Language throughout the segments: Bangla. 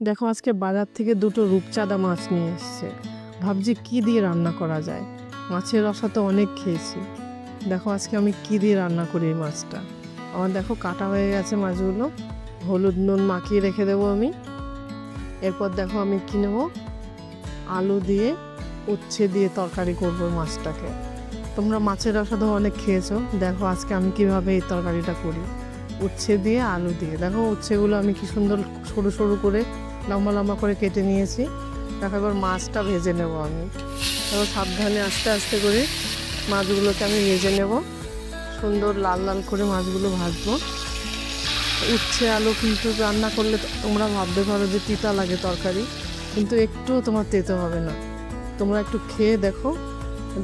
দেখো আজকে বাজার থেকে দুটো রূপচাঁদা মাছ নিয়ে এসছে। ভাবছি কি দিয়ে রান্না করা যায়? মাছের রসা তো অনেক খেয়েছি। দেখো আজকে আমি কি দিয়ে রান্না করি এই মাছটা? আমার দেখো কাটা হয়ে গেছে মাছগুলো। হলুদ নুন মাখিয়ে রেখে দেবো আমি। এরপর দেখো আমি কি নেব? আলু দিয়ে উচ্ছে দিয়ে তরকারি করব মাছটাকে। তোমরা মাছের রসা তো অনেক খেয়েছো। দেখো আজকে আমি কীভাবে এই তরকারিটা করি। উচ্ছে দিয়ে আলু দিয়ে। দেখো উচ্ছেগুলো আমি কি সুন্দর সরু সরু করে লম্বা লম্বা করে কেটে নিয়েছি। দেখো এবার মাছটা ভেজে নেব আমি। দেখো সাবধানে আস্তে আস্তে করে মাছগুলোকে আমি ভেজে নেব। সুন্দর লাল লাল করে মাছগুলো ভাজবো। উচ্ছে, আলু কিন্তু রান্না করলে তোমরা ভাবতে পারো যে তিতা লাগে তরকারি, কিন্তু একটুও তোমার তেতে হবে না। তোমরা একটু খেয়ে দেখো।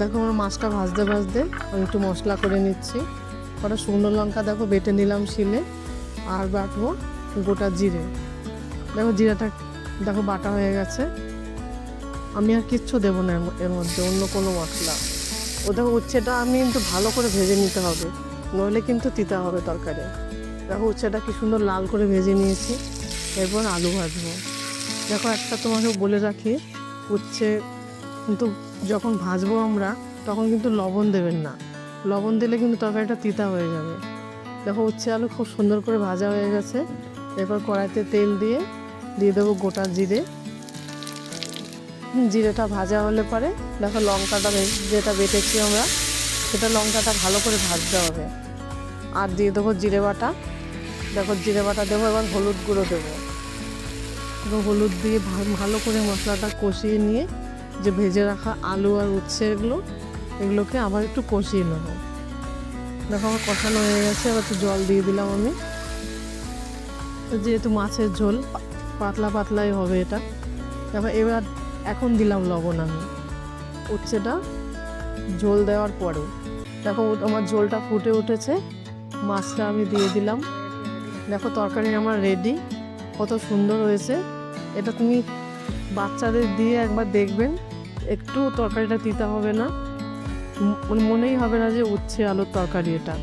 দেখো আমার মাছটা ভাজতে ভাজতে আমি একটু মশলা করে নিচ্ছি। কটা শুকনো লঙ্কা দেখো, বেটে নিলাম শিলে। আর বাটবো গোটা জিরে। দেখো জিরাটা দেখো বাটা হয়ে গেছে। আমি আর কিচ্ছু দেবো না এর মধ্যে অন্য কোনো মশলা। ও দেখো উচ্ছেটা আমি কিন্তু ভালো করে ভেজে নিতে হবে, নইলে কিন্তু তিতা হবে তরকারি। দেখো উচ্ছেটা কি সুন্দর লাল করে ভেজে নিয়েছি। এরপর আলু ভাজবো। দেখো একটা তোমাকে বলে রাখি, উচ্ছে কিন্তু যখন ভাজবো আমরা, তখন কিন্তু লবণ দেবেন না। লবণ দিলে কিন্তু তরকারিটা তিতা হয়ে যাবে। দেখো উচ্ছে আলু খুব সুন্দর করে ভাজা হয়ে গেছে। এরপর কড়াইতে তেল দিয়ে দিয়ে দেবো গোটা জিরে। জিরেটা ভাজা হলে পরে দেখো লঙ্কাটা যেটা বেটেছি আমরা, সেটা লঙ্কাটা ভালো করে ভাজতে হবে। আর দিয়ে দেবো জিরে বাটা। দেখো জিরে বাটা দেবো, এবার হলুদ গুঁড়ো দেবো। এবং হলুদ দিয়ে ভালো করে মশলাটা কষিয়ে নিয়ে যে ভেজে রাখা আলু আর উচ্ছে এগুলো, এগুলোকে আবার একটু কষিয়ে নেব। দেখো আমার কষানো হয়ে গেছে আবার একটু জল দিয়ে দিলাম আমি। যেহেতু মাছের ঝোল পাতলা পাতলাই হবে এটা। তারপর এবার এখন দিলাম লবণ আমি। উচ্ছেটা ঝোল দেওয়ার পরেও দেখো আমার ঝোলটা ফুটে উঠেছে। মাছটা আমি দিয়ে দিলাম। দেখো, তরকারি আমার রেডি কত সুন্দর হয়েছে। এটা তুমি বাচ্চাদের দিয়ে একবার দেখবেন। একটু তরকারিটা দিতে হবে না। মনেই হবে না যে উচ্ছে আলুর তরকারি এটা।